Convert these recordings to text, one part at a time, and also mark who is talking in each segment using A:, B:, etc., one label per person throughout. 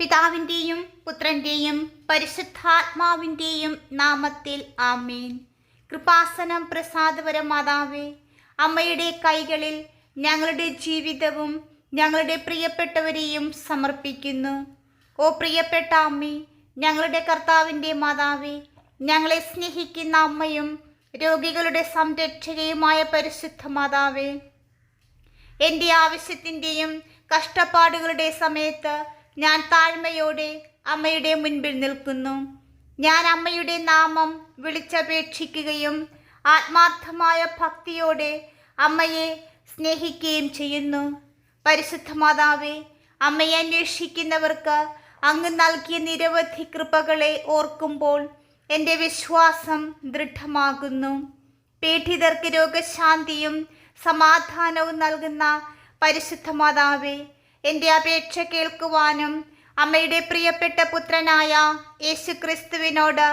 A: പിതാവിന്റെയും പുത്രന്റെയും പരിശുദ്ധാത്മാവിന്റെയും നാമത്തിൽ ആമേൻ. കൃപാസനം പ്രസാദപര മാതാവേ അമ്മയുടെ കൈകളിൽ ഞങ്ങളുടെ ജീവിതവും ഞങ്ങളുടെ പ്രിയപ്പെട്ടവരെയും സമർപ്പിക്കുന്നു. ഓ പ്രിയപ്പെട്ട അമ്മേ ഞങ്ങളുടെ കർത്താവിന്റെ മാതാവേ ഞങ്ങളെ സ്നേഹിക്കുന്ന അമ്മയും രോഗികളുടെ സംരക്ഷകയുമായ പരിശുദ്ധ മാതാവേ എന്റെ ആവശ്യത്തിന്റെയും കഷ്ടപ്പാടുകളുടെ സമയത്ത് ഞാൻ താഴ്മയോടെ അമ്മയുടെ മുൻപിൽ നിൽക്കുന്നു. ഞാൻ അമ്മയുടെ നാമം വിളിച്ചപേക്ഷിക്കുകയും ആത്മാർത്ഥമായ ഭക്തിയോടെ അമ്മയെ സ്നേഹിക്കുകയും ചെയ്യുന്നു. പരിശുദ്ധ മാതാവേ അമ്മയെ അന്വേഷിക്കുന്നവർക്ക് അങ്ങ് നൽകിയ നിരവധി കൃപകളെ ഓർക്കുമ്പോൾ എന്റെ വിശ്വാസം ദൃഢമാകുന്നു. പീഡിതർക്ക് രോഗശാന്തിയും സമാധാനവും നൽകുന്ന പരിശുദ്ധ മാതാവേ എന്റെ അപേക്ഷ കേൾക്കുവാനും അമ്മയുടെ പ്രിയപ്പെട്ട പുത്രനായ യേശു ക്രിസ്തുവിനോട്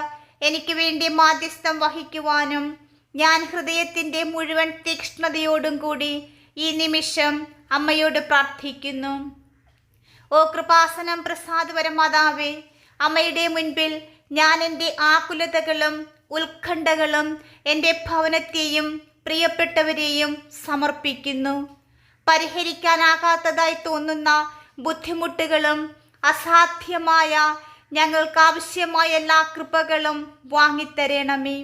A: എനിക്ക് വേണ്ടി മാധ്യസ്ഥം വഹിക്കുവാനും ഞാൻ ഹൃദയത്തിന്റെ മുഴുവൻ തീക്ഷ്ണതയോടും കൂടി ഈ നിമിഷം അമ്മയോട് പ്രാർത്ഥിക്കുന്നു. ഓ കൃപാസനം പ്രസാദപര മാതാവേ അമ്മയുടെ മുൻപിൽ ഞാൻ എന്റെ ആകുലതകളും ഉത്കണ്ഠകളും എന്റെ ഭവനത്തെയും പ്രിയപ്പെട്ടവരെയും സമർപ്പിക്കുന്നു. പരിഹരിക്കാനാകാത്തതായി തോന്നുന്ന ബുദ്ധിമുട്ടുകളും അസാധ്യമായ ഞങ്ങൾക്ക് ആവശ്യമായ എല്ലാ കൃപകളും വാങ്ങിത്തരണമേ.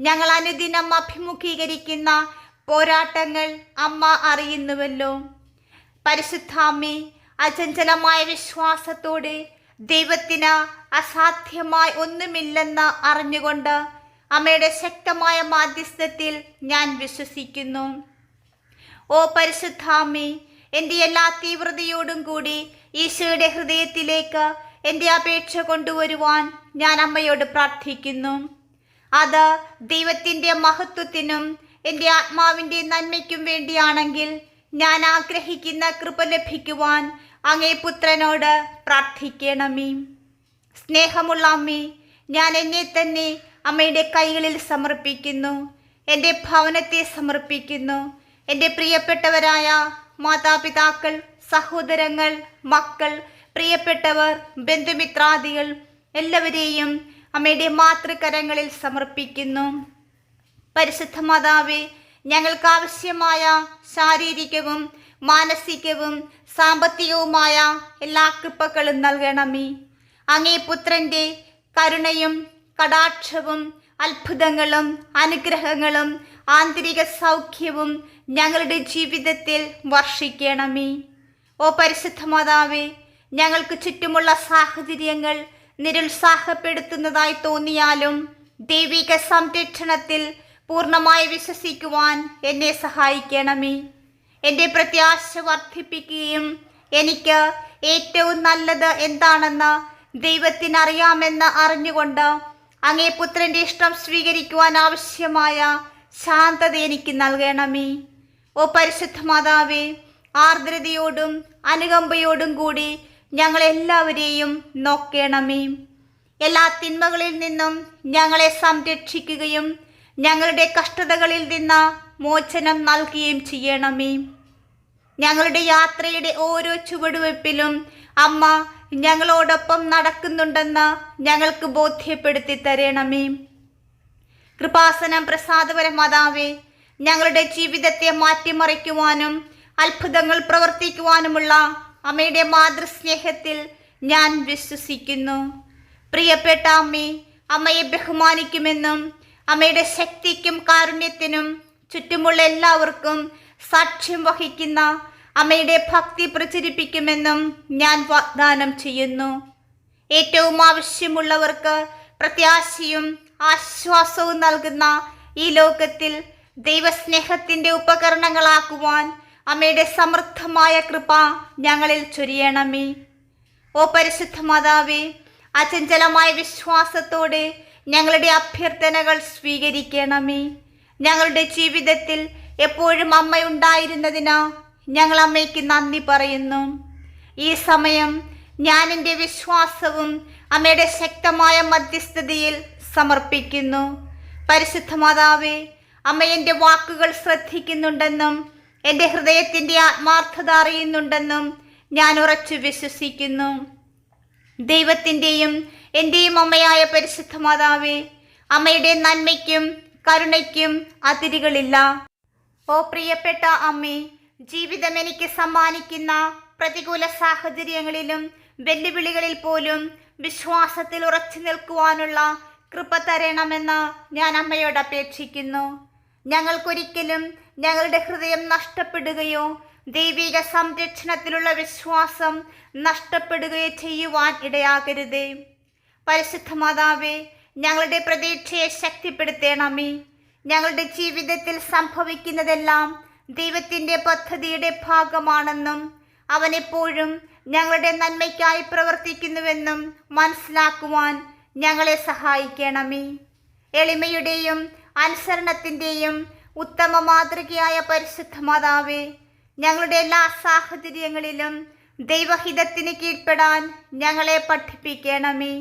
A: ഞങ്ങൾ അനുദിനം അഭിമുഖീകരിക്കുന്ന പോരാട്ടങ്ങൾ അമ്മ അറിയുന്നുവല്ലോ. പരിശുദ്ധാമ്മേ അചഞ്ചലമായ വിശ്വാസത്തോടെ ദൈവത്തിന് അസാധ്യമായി ഒന്നുമില്ലെന്ന് അറിഞ്ഞുകൊണ്ട് അമ്മയുടെ ശക്തമായ മാധ്യസ്ഥത്തിൽ ഞാൻ വിശ്വസിക്കുന്നു. ഓ പരിശുദ്ധാമ്മേ എന്റെ എല്ലാ തീവ്രതയോടും കൂടി ഈശോയുടെ ഹൃദയത്തിലേക്ക് എന്റെ അപേക്ഷ കൊണ്ടുവരുവാൻ ഞാൻ അമ്മയോട് പ്രാർത്ഥിക്കുന്നു. അത് ദൈവത്തിന്റെ മഹത്വത്തിനും എന്റെ ആത്മാവിന്റെ നന്മയ്ക്കും വേണ്ടിയാണെങ്കിൽ ഞാൻ ആഗ്രഹിക്കുന്ന കൃപ ലഭിക്കുവാൻ അങ്ങേ പുത്രനോട് പ്രാർത്ഥിക്കണമേ. സ്നേഹമുള്ള അമ്മേ ഞാൻ എന്നെ തന്നെ അമ്മയുടെ കൈകളിൽ സമർപ്പിക്കുന്നു എന്റെ ഭവനത്തെ സമർപ്പിക്കുന്നു. എന്റെ പ്രിയപ്പെട്ടവരായ മാതാപിതാക്കൾ സഹോദരങ്ങൾ മക്കൾ പ്രിയപ്പെട്ടവർ ബന്ധുമിത്രാദികൾ എല്ലാവരെയും അമ്മയുടെ മാതൃകരങ്ങളിൽ സമർപ്പിക്കുന്നു. പരിശുദ്ധ മാതാവേ ഞങ്ങൾക്ക് ആവശ്യമായ ശാരീരികവും മാനസികവും സാമ്പത്തികവുമായ എല്ലാ കൃപകളും നൽകണമേ. അങ്ങേ പുത്രന്റെ കരുണയും കടാക്ഷവും അത്ഭുതങ്ങളും അനുഗ്രഹങ്ങളും ആന്തരിക സൗഖ്യവും ഞങ്ങളുടെ ജീവിതത്തിൽ വർഷിക്കണമേ. ഓ പരിശുദ്ധ മാതാവേ ഞങ്ങൾക്ക് ചുറ്റുമുള്ള സാഹചര്യങ്ങൾ നിരുത്സാഹപ്പെടുത്തുന്നതായി തോന്നിയാലും ദൈവിക സംരക്ഷണത്തിൽ പൂർണമായി വിശ്വസിക്കുവാൻ എന്നെ സഹായിക്കണമേ. എന്റെ പ്രത്യാശ വർദ്ധിപ്പിക്കുകയും എനിക്ക് ഏറ്റവും നല്ലത് എന്താണെന്ന് ദൈവത്തിനറിയാമെന്ന് അറിഞ്ഞുകൊണ്ട് അങ്ങേ പുത്രന്റെ ഇഷ്ടം സ്വീകരിക്കുവാൻ ആവശ്യമായ ശാന്തത എനിക്ക് നൽകണമേ. ഓ പരിശുദ്ധ മാതാവേ ആർദ്രതയോടും അനുകമ്പയോടും കൂടി ഞങ്ങളെല്ലാവരെയും നോക്കണമേ. എല്ലാ തിന്മകളിൽ നിന്നും ഞങ്ങളെ സംരക്ഷിക്കുകയും ഞങ്ങളുടെ കഷ്ടതകളിൽ നിന്ന് മോചനം നൽകുകയും ചെയ്യണമേ. ഞങ്ങളുടെ യാത്രയുടെ ഓരോ ചുവടുവെപ്പിലും അമ്മ ഞങ്ങളോടൊപ്പം നടക്കുന്നുണ്ടെന്ന് ഞങ്ങൾക്ക് ബോധ്യപ്പെടുത്തി തരണമേ. കൃപാസനം പ്രസാദപര മാതാവേ ഞങ്ങളുടെ ജീവിതത്തെ മാറ്റിമറിക്കുവാനും അത്ഭുതങ്ങൾ പ്രവർത്തിക്കുവാനുമുള്ള അമ്മയുടെ മാതൃസ്നേഹത്തിൽ ഞാൻ വിശ്വസിക്കുന്നു. പ്രിയപ്പെട്ട അമ്മേ അമ്മയെ ബഹുമാനിക്കുമെന്നും അമ്മയുടെ ശക്തിക്കും കാരുണ്യത്തിനും ചുറ്റുമുള്ള എല്ലാവർക്കും സാക്ഷ്യം വഹിക്കുന്ന അമ്മയുടെ ഭക്തി പ്രചരിപ്പിക്കുമെന്നും ഞാൻ വാഗ്ദാനം ചെയ്യുന്നു. ഏറ്റവും ആവശ്യമുള്ളവർക്ക് പ്രത്യാശയും ആശ്വാസവും നൽകുന്ന ഈ ലോകത്തിൽ ദൈവസ്നേഹത്തിന്റെ ഉപകരണങ്ങളാക്കുവാൻ അമ്മയുടെ സമൃദ്ധമായ കൃപ ഞങ്ങളിൽ ചൊരിയണമേ. ഓ പരിശുദ്ധ മാതാവേ അചഞ്ചലമായ വിശ്വാസത്തോടെ ഞങ്ങളുടെ അഭ്യർത്ഥനകൾ സ്വീകരിക്കണമേ. ഞങ്ങളുടെ ജീവിതത്തിൽ എപ്പോഴും അമ്മയുണ്ടായിരുന്നതിന് ഞങ്ങൾ അമ്മയ്ക്ക് നന്ദി പറയുന്നു. ഈ സമയം ഞാൻ എന്റെ വിശ്വാസവും അമ്മയുടെ ശക്തമായ മധ്യസ്ഥതയിൽ സമർപ്പിക്കുന്നു. പരിശുദ്ധ മാതാവേ അമ്മ എന്റെ വാക്കുകൾ ശ്രദ്ധിക്കുന്നുണ്ടെന്നും എന്റെ ഹൃദയത്തിന്റെ ആത്മാർത്ഥത അറിയുന്നുണ്ടെന്നും ഞാൻ ഉറച്ചു വിശ്വസിക്കുന്നു. ദൈവത്തിന്റെയും എന്റെയും അമ്മയായ പരിശുദ്ധ മാതാവേ അമ്മയുടെ നന്മയ്ക്കും കരുണയ്ക്കും അതിരുകളില്ല. ഓ പ്രിയപ്പെട്ട അമ്മേ ജീവിതം എനിക്ക് സമ്മാനിക്കുന്ന പ്രതികൂല സാഹചര്യങ്ങളിലും വെല്ലുവിളികളിൽ പോലും വിശ്വാസത്തിൽ ഉറച്ചു നിൽക്കുവാനുള്ള കൃപ തരണമെന്ന് ഞാൻ അമ്മയോട് അപേക്ഷിക്കുന്നു. ഞങ്ങൾക്കൊരിക്കലും ഞങ്ങളുടെ ഹൃദയം നഷ്ടപ്പെടുകയോ ദൈവിക സംരക്ഷണത്തിലുള്ള വിശ്വാസം നഷ്ടപ്പെടുകയോ ചെയ്യുവാൻ ഇടയാകരുതേ. പരിശുദ്ധ മാതാവേ ഞങ്ങളുടെ പ്രതീക്ഷയെ ശക്തിപ്പെടുത്തേണമേ. ഞങ്ങളുടെ ജീവിതത്തിൽ സംഭവിക്കുന്നതെല്ലാം ദൈവത്തിന്റെ പദ്ധതിയുടെ ഭാഗമാണെന്നും അവനെപ്പോഴും ഞങ്ങളുടെ നന്മയ്ക്കായി പ്രവർത്തിക്കുന്നുവെന്നും മനസ്സിലാക്കുവാൻ ഞങ്ങളെ സഹായിക്കണമേ. എളിമയുടെയും അനുസരണത്തിന്റെയും ഉത്തമ മാതൃകയായ പരിശുദ്ധ മാതാവേ ഞങ്ങളുടെ എല്ലാ സാഹചര്യങ്ങളിലും ദൈവഹിതത്തിന് കീഴ്പ്പെടാൻ ഞങ്ങളെ പഠിപ്പിക്കണമേ.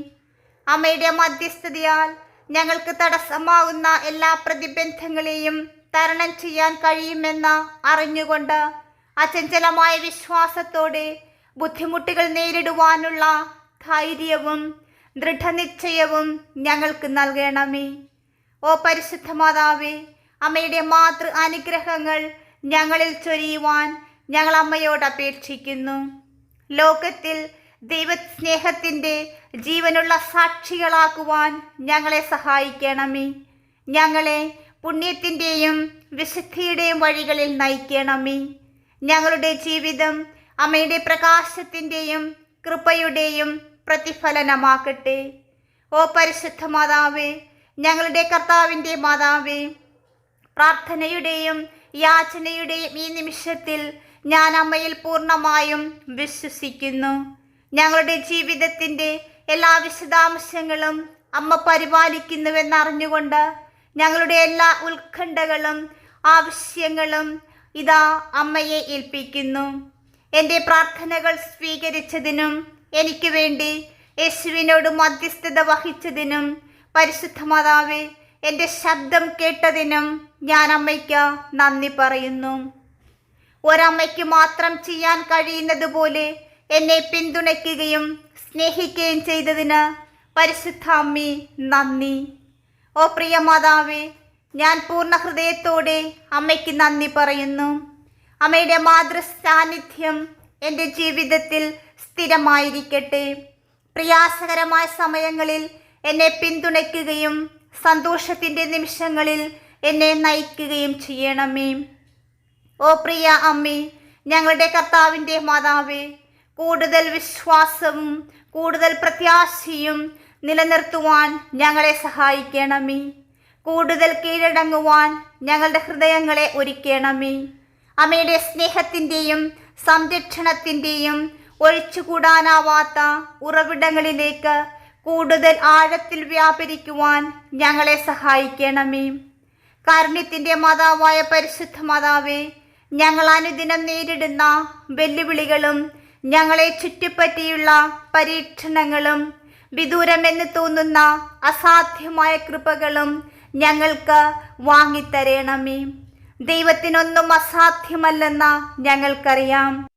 A: അമ്മയുടെ മധ്യസ്ഥതയാൽ ഞങ്ങൾക്ക് തടസ്സമാകുന്ന എല്ലാ പ്രതിബന്ധങ്ങളെയും തരണം ചെയ്യാൻ കഴിയുമെന്ന് അറിഞ്ഞുകൊണ്ട് അചഞ്ചലമായ വിശ്വാസത്തോടെ ബുദ്ധിമുട്ടുകൾ നേരിടുവാനുള്ള ധൈര്യവും ദൃഢനിശ്ചയവും ഞങ്ങൾക്ക് നൽകണമേ. ഓ പരിശുദ്ധ മാതാവേ അമ്മയുടെ മാതൃ അനുഗ്രഹങ്ങൾ ഞങ്ങളിൽ ചൊരിയുവാൻ ഞങ്ങൾ അമ്മയോട് അപേക്ഷിക്കുന്നു. ലോകത്തിൽ ദൈവസ്നേഹത്തിന്റെ ജീവനുള്ള സാക്ഷികളാക്കുവാൻ ഞങ്ങളെ സഹായിക്കണമേ. ഞങ്ങളെ പുണ്യത്തിന്റെയും വിശുദ്ധിയുടെയും വഴികളിൽ നയിക്കണമേ. ഞങ്ങളുടെ ജീവിതം അമ്മയുടെ പ്രകാശത്തിന്റെയും കൃപയുടെയും പ്രതിഫലനമാക്കട്ടെ ഓ പരിശുദ്ധ മാതാവേ ഞങ്ങളുടെ കർത്താവിന്റെ മാതാവേ പ്രാർത്ഥനയുടെയും യാചനയുടെയും ഈ നിമിഷത്തിൽ ഞാൻ അമ്മയിൽ പൂർണമായും വിശ്വസിക്കുന്നു. ഞങ്ങളുടെ ജീവിതത്തിന്റെ എല്ലാ വിശദാംശങ്ങളും അമ്മ പരിപാലിക്കുന്നുവെന്നറിഞ്ഞുകൊണ്ട് ഞങ്ങളുടെ എല്ലാ ഉത്കണ്ഠകളും ആവശ്യങ്ങളും ഇതാ അമ്മയെ ഏൽപ്പിക്കുന്നു. എന്റെ പ്രാർത്ഥനകൾ സ്വീകരിച്ചതിനും എനിക്ക് വേണ്ടി യേശുവിനോട് മധ്യസ്ഥത വഹിച്ചതിനും പരിശുദ്ധ മാതാവ് എന്റെ ശബ്ദം കേട്ടതിനും ഞാൻ അമ്മയ്ക്ക് നന്ദി പറയുന്നു. ഒരമ്മയ്ക്ക് മാത്രം ചെയ്യാൻ കഴിയുന്നത് പോലെ എന്നെ പിന്തുണയ്ക്കുകയും സ്നേഹിക്കുകയും ചെയ്തതിന് പരിശുദ്ധ അമ്മി നന്ദി. ഓ പ്രിയ മാതാവേ ഞാൻ പൂർണ ഹൃദയത്തോടെ അമ്മയ്ക്ക് നന്ദി പറയുന്നു. അമ്മയുടെ മാതൃ സാന്നിധ്യം എന്റെ ജീവിതത്തിൽ സ്ഥിരമായിരിക്കട്ടെ. പ്രയാസകരമായ സമയങ്ങളിൽ എന്നെ പിന്തുണയ്ക്കുകയും സന്തോഷത്തിന്റെ നിമിഷങ്ങളിൽ എന്നെ നയിക്കുകയും ചെയ്യണമേ. ഓ പ്രിയ അമ്മേ ഞങ്ങളുടെ കർത്താവിന്റെ മാതാവേ കൂടുതൽ വിശ്വാസവും കൂടുതൽ പ്രത്യാശയും നിലനിർത്തുവാൻ ഞങ്ങളെ സഹായിക്കണമേ. കൂടുതൽ കീഴടങ്ങുവാൻ ഞങ്ങളുടെ ഹൃദയങ്ങളെ ഒരുക്കണമേ. അമ്മയുടെ സ്നേഹത്തിന്റെയും സംരക്ഷണത്തിന്റെയും ഒഴിച്ചുകൂടാനാവാത്ത ഉറവിടങ്ങളിലേക്ക് കൂടുതൽ ആഴത്തിൽ വ്യാപരിക്കുവാൻ ഞങ്ങളെ സഹായിക്കണമേ. കാരുണ്യത്തിന്റെ മാതാവായ പരിശുദ്ധ മാതാവേ ഞങ്ങൾ അനുദിനം നേരിടുന്ന വെല്ലുവിളികളും ഞങ്ങളെ ചുറ്റിപ്പറ്റിയുള്ള പരീക്ഷണങ്ങളും വിദൂരമെന്ന് തോന്നുന്ന അസാധ്യമായ കൃപകളും ഞങ്ങൾക്ക് വാങ്ങിത്തരേണമേ. ദൈവത്തിനൊന്നും അസാധ്യമല്ലെന്ന് ഞങ്ങൾക്കറിയാം.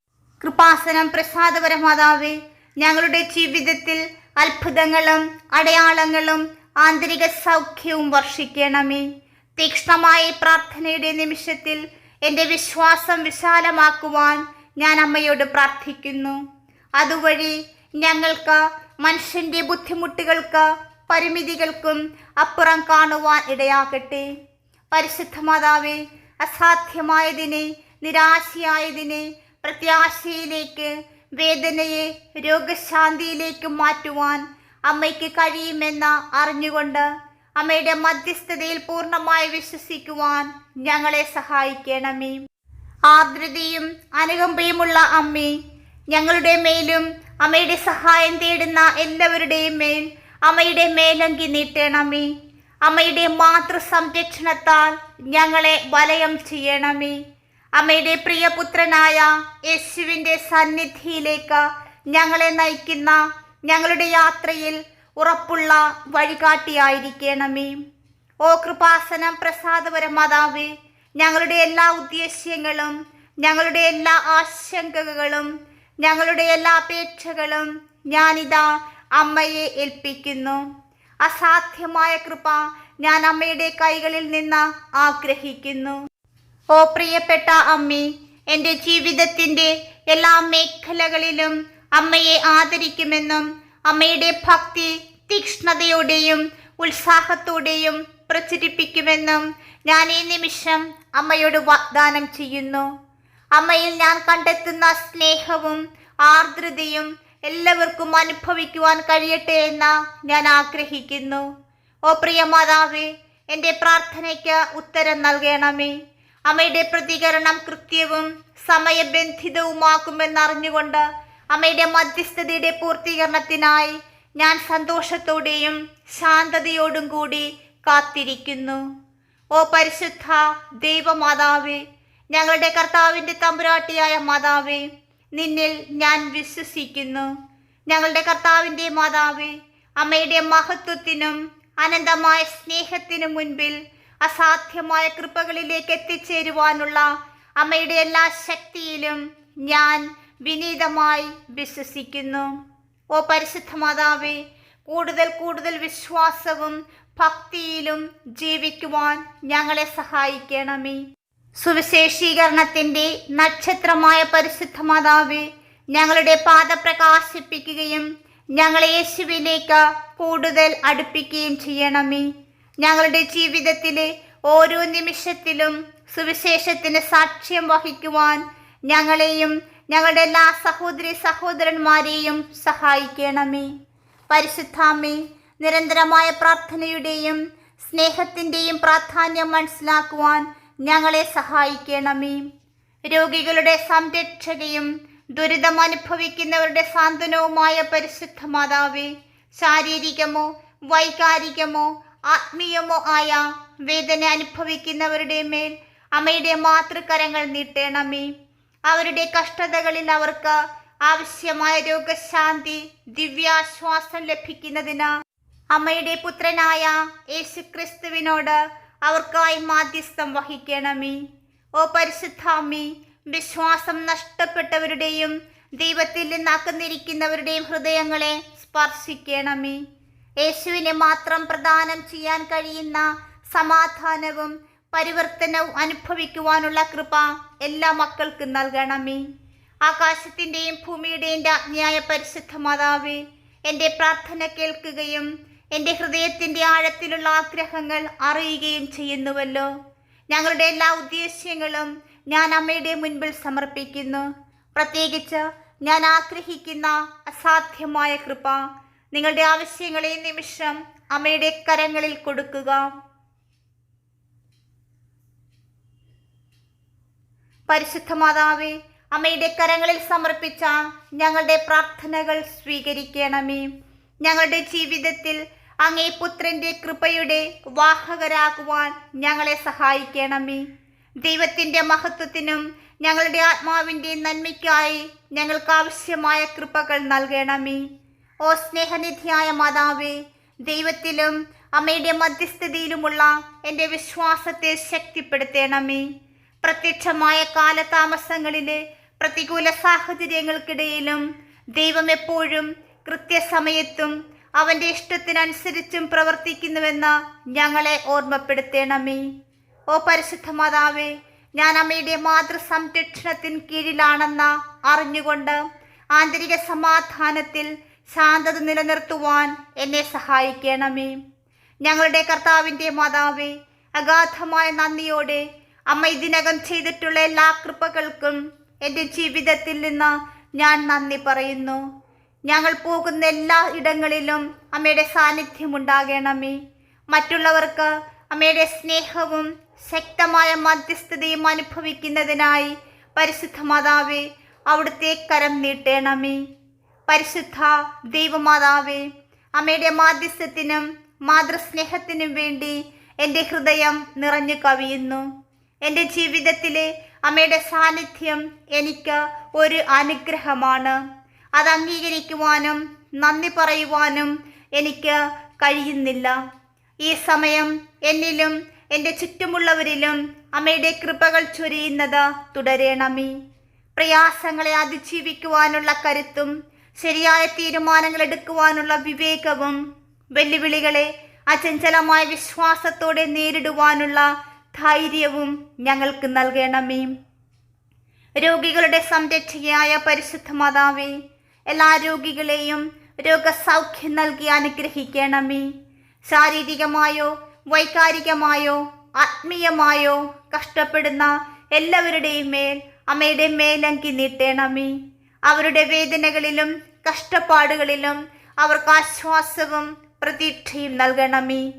A: കൃപാസനം പ്രസാദപരമാതാവേ ഞങ്ങളുടെ ജീവിതത്തിൽ അത്ഭുതങ്ങളും അടയാളങ്ങളും ആന്തരിക സൗഖ്യവും വർഷിക്കണമേ. തീക്ഷ്ണമായ പ്രാർത്ഥനയുടെ നിമിഷത്തിൽ എന്റെ വിശ്വാസം വിശാലമാക്കുവാൻ ഞാൻ അമ്മയോട് പ്രാർത്ഥിക്കുന്നു. അതുവഴി ഞങ്ങൾക്ക് മനുഷ്യന്റെ ബുദ്ധിമുട്ടുകൾക്ക് പരിമിതികൾക്കും അപ്പുറം കാണുവാൻ ഇടയാകട്ടെ. പരിശുദ്ധ മാതാവേ അസാധ്യമായതിനെ നിരാശയായതിനെ പ്രത്യാശയിലേക്ക് വേദനയെ രോഗശാന്തിയിലേക്ക് മാറ്റുവാൻ അമ്മയ്ക്ക് കഴിയുമെന്ന് അറിഞ്ഞുകൊണ്ട് അമ്മയുടെ മധ്യസ്ഥതയിൽ പൂർണമായി വിശ്വസിക്കുവാൻ ഞങ്ങളെ സഹായിക്കണമേ. ആർദ്രതയും അനുകമ്പയുമുള്ള അമ്മേ ഞങ്ങളുടെ മേലും അമ്മയുടെ സഹായം തേടുന്ന എല്ലാവരുടെയും മേൽ അമ്മയുടെ മേലങ്കി നീട്ടണമേ. അമ്മയുടെ മാതൃ സംരക്ഷണത്താൽ ഞങ്ങളെ വലയം ചെയ്യണമേ. അമ്മയുടെ പ്രിയപുത്രനായ യേശുവിന്റെ സന്നിധിയിലേക്ക് ഞങ്ങളെ നയിക്കുന്ന ഞങ്ങളുടെ യാത്രയിൽ ഉറപ്പുള്ള വഴികാട്ടിയായിരിക്കണമേ. ഓ കൃപാസനം പ്രസാദപര മാതാവേ ഞങ്ങളുടെ എല്ലാ ഉദ്ദേശ്യങ്ങളും ഞങ്ങളുടെ എല്ലാ ആശങ്കകളും ഞങ്ങളുടെ എല്ലാ അപേക്ഷകളും ഞാനിതാ അമ്മയെ ഏൽപ്പിക്കുന്നു. അസാധ്യമായ കൃപ ഞാൻ അമ്മയുടെ കൈകളിൽ നിന്ന് ആഗ്രഹിക്കുന്നു. ഓ പ്രിയപ്പെട്ട അമ്മേ എന്റെ ജീവിതത്തിന്റെ എല്ലാ മേഖലകളിലും അമ്മയെ ആദരിക്കുമെന്നും അമ്മയുടെ ഭക്തി തീക്ഷ്ണതയോടെയും ഉത്സാഹത്തോടെയും പ്രചരിപ്പിക്കുമെന്നും ഞാൻ ഈ നിമിഷം അമ്മയോട് വാഗ്ദാനം ചെയ്യുന്നു. അമ്മയിൽ ഞാൻ കണ്ടെത്തുന്ന സ്നേഹവും ആർദ്രതയും എല്ലാവർക്കും അനുഭവിക്കുവാൻ കഴിയട്ടെ എന്ന് ഞാൻ ആഗ്രഹിക്കുന്നു. ഓ പ്രിയ മാതാവേ എന്റെ പ്രാർത്ഥനയ്ക്ക് ഉത്തരം നൽകണമേ. അമ്മയുടെ പ്രതികരണം കൃത്യവും സമയബന്ധിതവുമാക്കുമെന്നറിഞ്ഞുകൊണ്ട് അമ്മയുടെ മധ്യസ്ഥതയുടെ പൂർത്തീകരണത്തിനായി ഞാൻ സന്തോഷത്തോടെയും ശാന്തതയോടും കൂടി കാത്തിരിക്കുന്നു. ഓ പരിശുദ്ധ ദൈവമാതാവേ ഞങ്ങളുടെ കർത്താവിന്റെ തമ്പുരാട്ടിയായ മാതാവേ നിന്നിൽ ഞാൻ വിശ്വസിക്കുന്നു. ഞങ്ങളുടെ കർത്താവിന്റെ മാതാവേ അമ്മയുടെ മഹത്വത്തിനും അനന്തമായ സ്നേഹത്തിനും മുൻപിൽ അസാധ്യമായ കൃപകളിലേക്ക് എത്തിച്ചേരുവാനുള്ള അമ്മയുടെ എല്ലാ ശക്തിയിലും ഞാൻ വിനീതമായി വിശ്വസിക്കുന്നു. ഓ പരിശുദ്ധ മാതാവേ കൂടുതൽ കൂടുതൽ വിശ്വാസവും ഭക്തിയിലും ജീവിക്കുവാൻ ഞങ്ങളെ സഹായിക്കണമേ. സുവിശേഷീകരണത്തിന്റെ നക്ഷത്രമായ പരിശുദ്ധ മാതാവ് ഞങ്ങളുടെ പാത പ്രകാശിപ്പിക്കുകയും ഞങ്ങളെ യേശുവിലേക്ക് കൂടുതൽ അടുപ്പിക്കുകയും ചെയ്യണമേ. ഞങ്ങളുടെ ജീവിതത്തിലെ ഓരോ നിമിഷത്തിലും സുവിശേഷത്തിന് സാക്ഷ്യം വഹിക്കുവാൻ ഞങ്ങളെയും ഞങ്ങളുടെ എല്ലാ സഹോദരി സഹോദരന്മാരെയും സഹായിക്കണമേ. പരിശുദ്ധാമേ നിരന്തരമായ പ്രാർത്ഥനയുടെയും സ്നേഹത്തിന്റെയും പ്രാധാന്യം മനസ്സിലാക്കുവാൻ ഞങ്ങളെ സഹായിക്കണമേ. രോഗികളുടെ സംരക്ഷകയും ദുരിതം അനുഭവിക്കുന്നവരുടെ സാന്ത്വനവുമായ പരിശുദ്ധ മാതാവേ ശാരീരികമോ വൈകാരികമോ ആത്മീയമോ ആയ വേദന അനുഭവിക്കുന്നവരുടെ മേൽ അമ്മയുടെ മാതൃകരങ്ങൾ നീട്ടണമേ. അവരുടെ കഷ്ടതകളിൽ അവർക്ക് ആവശ്യമായ രോഗശാന്തി ദിവ്യാശ്വാസം ലഭിക്കുന്നതിന് അമ്മയുടെ പുത്രനായ യേശുക്രിസ്തുവിനോട് അവർക്കായി മാധ്യസ്ഥം വഹിക്കണമേ. ഓ പരിശുദ്ധാമി വിശ്വാസം നഷ്ടപ്പെട്ടവരുടെയും ദൈവത്തിൽ നിന്നാക്കുന്നിരിക്കുന്നവരുടെയും ഹൃദയങ്ങളെ സ്പർശിക്കണമേ. യേശുവിനെ മാത്രം പ്രദാനം ചെയ്യാൻ കഴിയുന്ന സമാധാനവും പരിവർത്തനവും അനുഭവിക്കുവാനുള്ള കൃപ എല്ലാ മക്കൾക്കും നൽകണമേ. ആകാശത്തിന്റെയും ഭൂമിയുടെയും രാജ്ഞിയായ പരിശുദ്ധ മാതാവ് എന്റെ പ്രാർത്ഥന കേൾക്കുകയും എന്റെ ഹൃദയത്തിന്റെ ആഴത്തിലുള്ള ആഗ്രഹങ്ങൾ അറിയുകയും ചെയ്യുന്നുവല്ലോ. ഞങ്ങളുടെ എല്ലാ ഉദ്ദേശ്യങ്ങളും ഞാൻ അമ്മയുടെ മുൻപിൽ സമർപ്പിക്കുന്നു. പ്രത്യേകിച്ച് ഞാൻ ആഗ്രഹിക്കുന്ന അസാധ്യമായ കൃപ നിങ്ങളുടെ ആവശ്യങ്ങളെ നിമിഷം അമ്മയുടെ കരങ്ങളിൽ കൊടുക്കുക. പരിശുദ്ധ മാതാവേ അമ്മയുടെ കരങ്ങളിൽ സമർപ്പിച്ച ഞങ്ങളുടെ പ്രാർത്ഥനകൾ സ്വീകരിക്കണമേ. ഞങ്ങളുടെ ജീവിതത്തിൽ അങ്ങേ പുത്രന്റെ കൃപയുടെ വാഹകരാകുവാൻ ഞങ്ങളെ സഹായിക്കണമേ. ദൈവത്തിന്റെ മഹത്വത്തിനും ഞങ്ങളുടെ ആത്മാവിന്റെ നന്മയ്ക്കായി ഞങ്ങൾക്ക് ആവശ്യമായ കൃപകൾ നൽകണമേ. ഓ സ്നേഹനിധിയായ മാതാവേ ദൈവത്തിലും അമ്മയുടെ മധ്യസ്ഥതയിലുമുള്ള എന്റെ വിശ്വാസത്തെ ശക്തിപ്പെടുത്തണമേ. പ്രത്യക്ഷമായ കാലതാമസങ്ങളിലെ പ്രതികൂല സാഹചര്യങ്ങൾക്കിടയിലും ദൈവം എപ്പോഴും കൃത്യസമയത്തും അവന്റെ ഇഷ്ടത്തിനനുസരിച്ചും പ്രവർത്തിക്കുന്നുവെന്ന് ഞങ്ങളെ ഓർമ്മപ്പെടുത്തേണമേ. ഓ പരിശുദ്ധ മാതാവേ ഞാൻ അമ്മയുടെ മാതൃ സംരക്ഷണത്തിൻ കീഴിലാണെന്ന് അറിഞ്ഞുകൊണ്ട് ആന്തരിക സമാധാനത്തിൽ ശാന്തത നിലനിർത്തുവാൻ എന്നെ സഹായിക്കണമേ. ഞങ്ങളുടെ കർത്താവിന്റെ മാതാവേ അഗാധമായ നന്ദിയോടെ അമ്മ ഇതിനകം ചെയ്തിട്ടുള്ള എല്ലാ കൃപകൾക്കും എന്റെ ജീവിതത്തിൽ നിന്ന് ഞാൻ നന്ദി പറയുന്നു. ഞങ്ങൾ പോകുന്ന എല്ലാ ഇടങ്ങളിലും അമ്മയുടെ സാന്നിധ്യം ഉണ്ടാകണമേ മറ്റുള്ളവർക്ക് അമ്മയുടെ സ്നേഹവും ശക്തമായ മധ്യസ്ഥതയും അനുഭവിക്കുന്നതിനായി പരിശുദ്ധ മാതാവേ അവിടുത്തെ കരം നീട്ടണമേ. പരിശുദ്ധ ദൈവമാതാവേ അമ്മയുടെ മാധ്യസ്ഥത്തിനും മാതൃസ്നേഹത്തിനും വേണ്ടി എന്റെ ഹൃദയം നിറഞ്ഞു കവിയുന്നു. എന്റെ ജീവിതത്തിലെ അമ്മയുടെ സാന്നിധ്യം എനിക്ക് ഒരു അനുഗ്രഹമാണ്. അത് അംഗീകരിക്കുവാനും നന്ദി പറയുവാനും എനിക്ക് കഴിയുന്നില്ല. ഈ സമയം എന്നിലും എന്റെ ചുറ്റുമുള്ളവരിലും അമ്മയുടെ കൃപകൾ ചൊരിയുന്നത് തുടരണമേ. പ്രയാസങ്ങളെ അതിജീവിക്കുവാനുള്ള കരുത്തും ശരിയായ തീരുമാനങ്ങൾ എടുക്കുവാനുള്ള വിവേകവും വെല്ലുവിളികളെ അചഞ്ചലമായ വിശ്വാസത്തോടെ നേരിടുവാനുള്ള ധൈര്യവും ഞങ്ങൾക്ക് നൽകണമേ. രോഗികളുടെ സംരക്ഷകയായ പരിശുദ്ധ മാതാവേ എല്ലാ രോഗികളെയും രോഗസൗഖ്യം നൽകി അനുഗ്രഹിക്കണമേ. ശാരീരികമായോ വൈകാരികമായോ ആത്മീയമായോ കഷ്ടപ്പെടുന്ന എല്ലാവരുടെയും മേൽ അമ്മയുടെ മേലങ്കി നീട്ടണമേ. അവരുടെ വേദനകളിലും കഷ്ടപ്പാടുകളിലും അവർക്ക് ആശ്വാസവും പ്രതീക്ഷയും നൽകണമേ.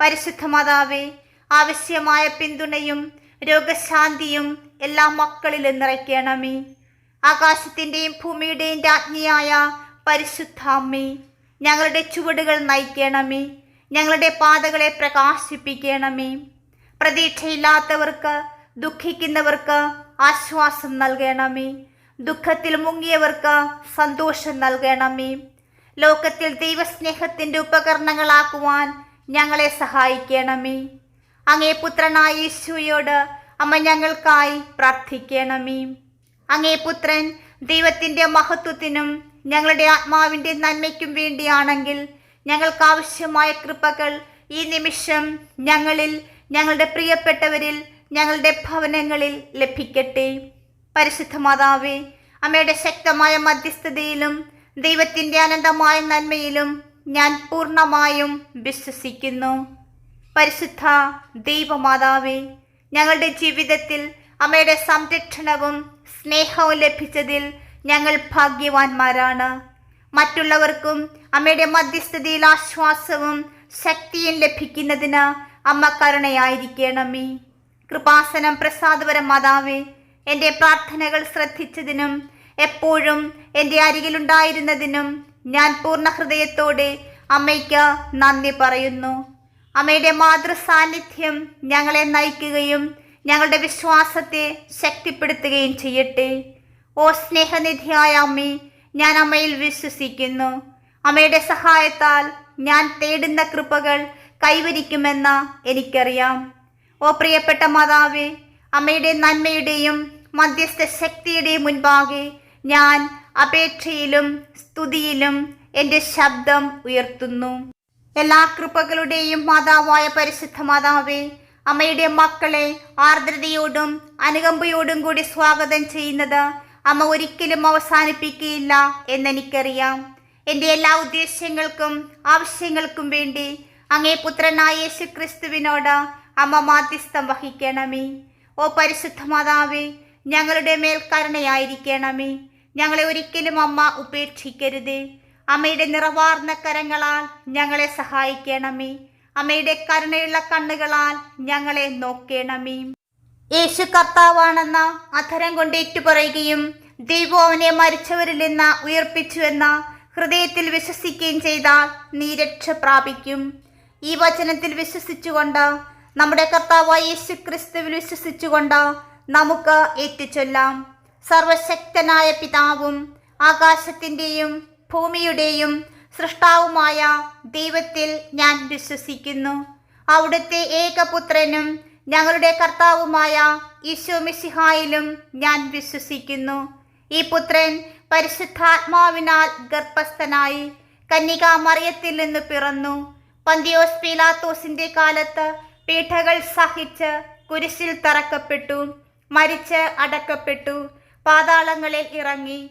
A: പരിശുദ്ധ മാതാവേ ആവശ്യമായ പിന്തുണയും രോഗശാന്തിയും എല്ലാ മക്കളിലും നിറയ്ക്കണമേ. ആകാശത്തിന്റെയും ഭൂമിയുടെയും രാജ്ഞിയായ പരിശുദ്ധാമ്മേ ഞങ്ങളുടെ ചുവടുകൾ നയിക്കണമേ. ഞങ്ങളുടെ പാതകളെ പ്രകാശിപ്പിക്കണമേ. പ്രതീക്ഷയില്ലാത്തവർക്ക് ദുഃഖിക്കുന്നവർക്ക് ആശ്വാസം നൽകണമേ. ദുഃഖത്തിൽ മുങ്ങിയവർക്ക് സന്തോഷം നൽകണമേ. ലോകത്തിൽ ദൈവസ്നേഹത്തിന്റെ ഉപകരണങ്ങളാക്കുവാൻ ഞങ്ങളെ സഹായിക്കണമേ. അങ്ങേ പുത്രനായ യേശുയോട് അമ്മ ഞങ്ങൾക്കായി പ്രാർത്ഥിക്കണമേ. അങ്ങേ പുത്രൻ ദൈവത്തിന്റെ മഹത്വത്തിനും ഞങ്ങളുടെ ആത്മാവിന്റെ നന്മയ്ക്കും വേണ്ടിയാണെങ്കിൽ ഞങ്ങൾക്ക് ആവശ്യമായ കൃപകൾ ഈ നിമിഷം ഞങ്ങളിൽ ഞങ്ങളുടെ പ്രിയപ്പെട്ടവരിൽ ഞങ്ങളുടെ ഭവനങ്ങളിൽ ലഭിക്കട്ടെ. പരിശുദ്ധ മാതാവേ അമ്മയുടെ ശക്തമായ മധ്യസ്ഥതയിലും ദൈവത്തിന്റെ അനന്തമായ നന്മയിലും ഞാൻ പൂർണമായും വിശ്വസിക്കുന്നു. പരിശുദ്ധ ദൈവമാതാവേ ഞങ്ങളുടെ ജീവിതത്തിൽ അമ്മയുടെ സംരക്ഷണവും സ്നേഹവും ലഭിച്ചതിൽ ഞങ്ങൾ ഭാഗ്യവാന്മാരാണ്. മറ്റുള്ളവർക്കും അമ്മയുടെ മധ്യസ്ഥതയിൽ ആശ്വാസവും ശക്തിയും ലഭിക്കുന്നതിന് അമ്മ കരുണയായിരിക്കണമേ. കൃപാസനം പ്രസാദപര മാതാവേ എന്റെ പ്രാർത്ഥനകൾ ശ്രദ്ധിച്ചതിനും എപ്പോഴും എന്റെ അരികിലുണ്ടായിരുന്നതിനും ഞാൻ പൂർണ ഹൃദയത്തോടെ അമ്മയ്ക്ക് നന്ദി പറയുന്നു. അമ്മയുടെ മാതൃസാന്നിധ്യം ഞങ്ങളെ നയിക്കുകയും ഞങ്ങളുടെ വിശ്വാസത്തെ ശക്തിപ്പെടുത്തുകയും ചെയ്യട്ടെ. ഓ സ്നേഹനിധിയായ അമ്മേ ഞാൻ അമ്മയിൽ വിശ്വസിക്കുന്നു. അമ്മയുടെ സഹായത്താൽ ഞാൻ തേടുന്ന കൃപകൾ കൈവരിക്കുമെന്ന് എനിക്കറിയാം. ഓ പ്രിയപ്പെട്ട മാതാവേ അമ്മയുടെ നന്മയുടെയും മധ്യസ്ഥ ശക്തിയുടെയും മുൻപാകെ ഞാൻ അപേക്ഷയിലും സ്തുതിയിലും എന്റെ ശബ്ദം ഉയർത്തുന്നു. എല്ലാ കൃപകളുടെയും മാതാവായ പരിശുദ്ധ മാതാവേ അമ്മയുടെ മക്കളെ ആർദ്രതയോടും അനുകമ്പയോടും കൂടി സ്വാഗതം ചെയ്യുന്നത് അമ്മ ഒരിക്കലും അവസാനിപ്പിക്കുകയില്ല എന്നെനിക്കറിയാം. എന്റെ എല്ലാ ഉദ്ദേശ്യങ്ങൾക്കും ആവശ്യങ്ങൾക്കും വേണ്ടി അങ്ങേ പുത്രനായ യേശു ക്രിസ്തുവിനോട് അമ്മ മാധ്യസ്ഥം വഹിക്കണമേ. ഓ പരിശുദ്ധ മാതാവേ ഞങ്ങളുടെ മേൽ കരുണയായിരിക്കണമേ. ഞങ്ങളെ ഒരിക്കലും അമ്മ ഉപേക്ഷിക്കരുതേ. അമ്മയുടെ നിറവാർന്ന കരങ്ങളാൽ ഞങ്ങളെ സഹായിക്കണമേ. അമ്മയുടെ കരുണയുള്ള കണ്ണുകളാൽ ഞങ്ങളെ നോക്കേണമേ. യേശു കർത്താവാണെന്ന അധരം കൊണ്ട് ഏറ്റുപറയുകയും ദൈവം അവനെ മരിച്ചവരിൽ നിന്ന് ഉയർപ്പിച്ചുവെന്ന ഹൃദയത്തിൽ വിശ്വസിക്കുകയും ചെയ്താൽ നീ രക്ഷ പ്രാപിക്കും. ഈ വചനത്തിൽ വിശ്വസിച്ചുകൊണ്ട് നമ്മുടെ കർത്താവായ യേശു ക്രിസ്തുവിൽ വിശ്വസിച്ചുകൊണ്ട് നമുക്ക് ഏറ്റുചൊല്ലാം. സർവശക്തനായ പിതാവും ആകാശത്തിന്റെയും ഭൂമിയുടെയും സൃഷ്ടാവുമായ ദൈവത്തിൽ ഞാൻ വിശ്വസിക്കുന്നു. അവിടുത്തെ ഏകപുത്രനും ഞങ്ങളുടെ കർത്താവുമായ ഈശോ മിശിഹായിലും ഞാൻ വിശ്വസിക്കുന്നു. ഈ പുത്രൻ പരിശുദ്ധാത്മാവിനാൽ ഗർഭസ്ഥനായി കന്യകാ മറിയത്തിൽ നിന്ന് പിറന്നു. പന്തിയോസ് പീലാത്തോസിന്റെ കാലത്ത് പീഠകൾ സഹിച്ച് കുരിശിൽ തറക്കപ്പെട്ടു മരിച്ച് അടക്കപ്പെട്ടു പാതാളങ്ങളിൽ ഇറങ്ങി.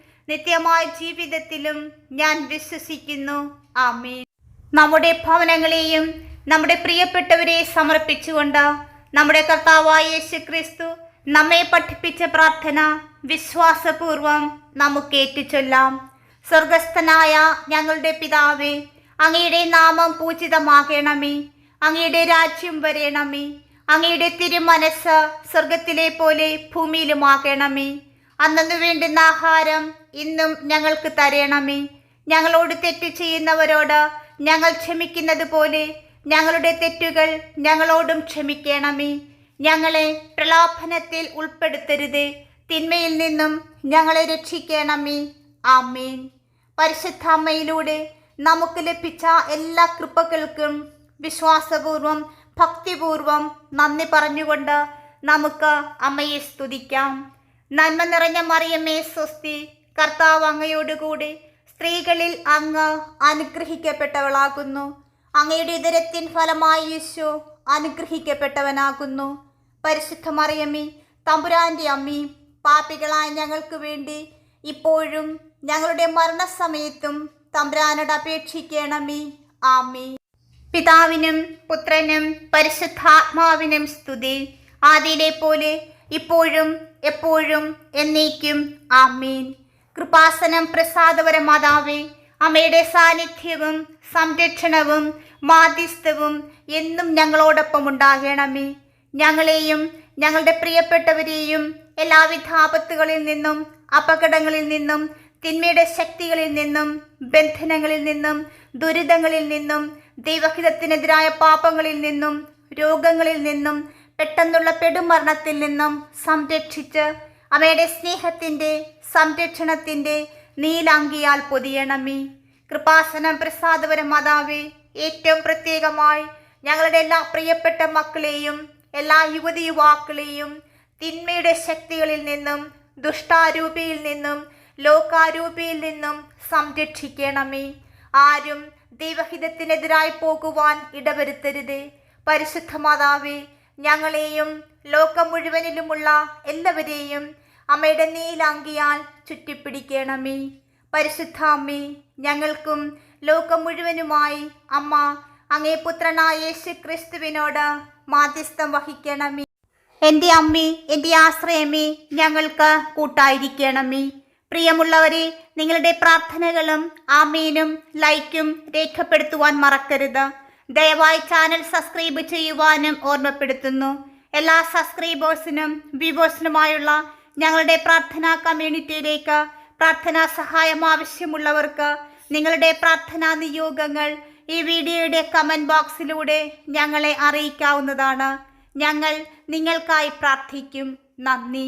A: നിത്യമായ ജീവിതത്തിലും ഞാൻ വിശ്വസിക്കുന്നു. ആമേൻ. നമ്മുടെ ഭവനങ്ങളെയും നമ്മുടെ പ്രിയപ്പെട്ടവരെ സമർപ്പിച്ചുകൊണ്ട് നമ്മുടെ കർത്താവായ യേശു ക്രിസ്തു നമ്മെ പഠിപ്പിച്ച പ്രാർത്ഥന വിശ്വാസപൂർവം നമുക്ക് ഏറ്റുചൊല്ലാം. സ്വർഗസ്ഥനായ ഞങ്ങളുടെ പിതാവേ അങ്ങയുടെ നാമം പൂജിതമാകണമേ. അങ്ങയുടെ രാജ്യം വരേണമേ. അങ്ങയുടെ തിരുമനസ് സ്വർഗത്തിലെ പോലെ ഭൂമിയിലുമാകണമേ. അന്നു വേണ്ടുന്ന ആഹാരം ഇന്നും ഞങ്ങൾക്ക് തരയണമേ ഞങ്ങളോട് തെറ്റ് ചെയ്യുന്നവരോട് ഞങ്ങൾ ക്ഷമിക്കുന്നത് പോലെ ഞങ്ങളുടെ തെറ്റുകൾ ഞങ്ങളോടും ക്ഷമിക്കണമേ. ഞങ്ങളെ പ്രലോഭനത്തിൽ ഉൾപ്പെടുത്തരുത്. തിന്മയിൽ നിന്നും ഞങ്ങളെ രക്ഷിക്കണമേ. ആമേൻ. പരിശുദ്ധാമ്മയിലൂടെ നമുക്ക് ലഭിച്ച എല്ലാ കൃപകൾക്കും വിശ്വാസപൂർവം ഭക്തിപൂർവം നന്ദി പറഞ്ഞുകൊണ്ട് നമുക്ക് അമ്മയെ സ്തുതിക്കാം. നന്മ നിറഞ്ഞ മറിയമ്മേ സ്വസ്തി. കർത്താവ് അങ്ങയോടുകൂടി സ്ത്രീകളിൽ അങ്ങ് അനുഗ്രഹിക്കപ്പെട്ടവളാകുന്നു. അങ്ങയുടെ ഇതരത്തിൻ ഫലമായി യേശു അനുഗ്രഹിക്കപ്പെട്ടവനാകുന്നു. പരിശുദ്ധ തമ്പുരാന്റെ അമ്മി പാപ്പികളായ ഞങ്ങൾക്ക് വേണ്ടി ഇപ്പോഴും ഞങ്ങളുടെ മരണസമയത്തും തമ്പുരാനോട് അപേക്ഷിക്കണമേ. ആമി പിതാവിനും പുത്രനും പരിശുദ്ധാത്മാവിനും സ്തുതി. ആദിയിലെ പോലെ ഇപ്പോഴും എപ്പോഴും എന്നേക്കും ആമീൻ. കൃപാസനം പ്രസാദപര മാതാവേ അമ്മയുടെ സാന്നിധ്യവും സംരക്ഷണവും മാധ്യസ്ഥവും എന്നും ഞങ്ങളോടൊപ്പം ഉണ്ടാകണമേ. ഞങ്ങളെയും ഞങ്ങളുടെ പ്രിയപ്പെട്ടവരെയും എല്ലാവിധ ആപത്തുകളിൽ നിന്നും അപകടങ്ങളിൽ നിന്നും തിന്മയുടെ ശക്തികളിൽ നിന്നും ബന്ധനങ്ങളിൽ നിന്നും ദുരിതങ്ങളിൽ നിന്നും ദൈവഹിതത്തിനെതിരായ പാപങ്ങളിൽ നിന്നും രോഗങ്ങളിൽ നിന്നും പെട്ടെന്നുള്ള പെടുമരണത്തിൽ നിന്നും സംരക്ഷിച്ച് അവയുടെ സ്നേഹത്തിന്റെ സംരക്ഷണത്തിന്റെ നീലാങ്കിയാൽ പൊതിയണമേ. കൃപാസനം പ്രസാദപര മാതാവേ ഏറ്റവും പ്രത്യേകമായി ഞങ്ങളുടെ എല്ലാ പ്രിയപ്പെട്ട മക്കളെയും എല്ലാ യുവതി യുവാക്കളെയും തിന്മയുടെ ശക്തികളിൽ നിന്നും ദുഷ്ടാരൂപിയിൽ നിന്നും ലോകാരൂപിയിൽ നിന്നും സംരക്ഷിക്കണമേ. ആരും ദൈവഹിതത്തിനെതിരായി പോകുവാൻ ഇടവരുത്തരുത്. പരിശുദ്ധ മാതാവേ ഞങ്ങളെയും ലോകം മുഴുവനിലുമുള്ള എല്ലാവരെയും അമ്മയുടെ നീലാങ്കിയാൽ ചുറ്റിപ്പിടിക്കണമേ. പരിശുദ്ധ അമ്മേ ഞങ്ങൾക്കും ലോകം മുഴുവനുമായി അമ്മ അങ്ങേ പുത്രനായ യേശു ക്രിസ്തുവിനോട് മാധ്യസ്ഥം വഹിക്കണമേ. എന്റെ അമ്മേ എന്റെ ആശ്രയമേ ഞങ്ങൾക്ക് കൂട്ടായിരിക്കണമേ. പ്രിയമുള്ളവരെ നിങ്ങളുടെ പ്രാർത്ഥനകളും ആമീനും ലൈക്കും രേഖപ്പെടുത്തുവാൻ മറക്കരുത്. ദയവായി ചാനൽ സബ്സ്ക്രൈബ് ചെയ്യുവാനും ഓർമ്മപ്പെടുത്തുന്നു. എല്ലാ സബ്സ്ക്രൈബേഴ്സിനും വ്യൂവേഴ്സിനുമായുള്ള ഞങ്ങളുടെ പ്രാർത്ഥനാ കമ്മ്യൂണിറ്റിയിലേക്ക് പ്രാർത്ഥനാ സഹായം ആവശ്യമുള്ളവർക്ക് നിങ്ങളുടെ പ്രാർത്ഥനാ നിയോഗങ്ങൾ ഈ വീഡിയോയുടെ കമന്റ് ബോക്സിലൂടെ ഞങ്ങളെ അറിയിക്കാവുന്നതാണ്. ഞങ്ങൾ നിങ്ങൾക്കായി പ്രാർത്ഥിക്കും. നന്ദി.